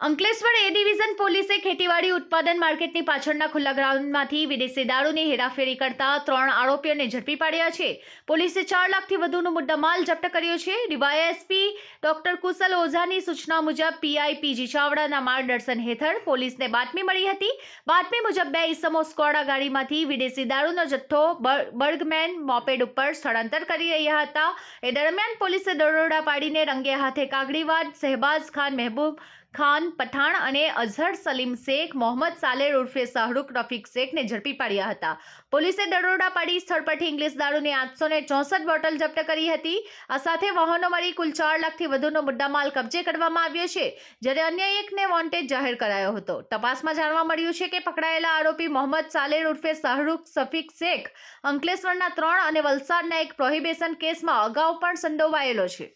અંકલેશ્વર એ division પોલીસે ખેતીવાડી ઉત્પાદન માર્કેટની પાછળના ખુલ્લા ગ્રાઉન્ડમાંથી વિદેશી દારૂની હેરાફેરી કરતા ત્રણ આરોપીઓને ઝડપી પાડ્યા છે. પોલીસે ચાર લાખથી વધુનો મુદ્દામાલ જપ્ત કર્યો છે. ડીવાયએસપી ડોક્ટર કુશલ ઓઝાની સૂચના મુજબ પીઆઈ પીજી ચાવડાના માર્ગદર્શન હેઠળ પોલીસને બાતમી મળી હતી. બાતમી મુજબ બે ઈસમો સ્કોડા ગાડીમાંથી વિદેશી દારૂનો જથ્થો બર્ગમેન મોપેડ ઉપર સ્થળાંતર કરી રહ્યા હતા. એ દરમિયાન પોલીસે દરોડા પાડીને રંગે હાથે કાગડીવાડ શહેબાઝ ખાન, મહેબૂબ ખાન, પઠાણ અને અઝહર સલીમ શેખ, મોહમ્મદ સાલેર ઉર્ફે શાહરૂખ રફીક શેખને ઝડપી પાડ્યા હતા. પોલીસે દરોડા પાડી સ્થળ પરથી ઇંગ્લિશ દારૂની આઠસો ને ચોસઠ બોટલ જપ્ત કરી હતી. આ સાથે વાહનો મળી કુલ ચાર લાખથી વધુનો મુદ્દામાલ કબજે કરવામાં આવ્યો છે, જ્યારે અન્ય એકને વોન્ટેડ જાહેર કરાયો હતો. તપાસમાં જાણવા મળ્યું છે કે પકડાયેલા આરોપી મોહમ્મદ સાલેર ઉર્ફે શાહરૂખ સફીક શેખ અંકલેશ્વરના ત્રણ અને વલસાડના એક પ્રોહિબિશન કેસમાં અગાઉ પણ સંડોવાયેલો છે.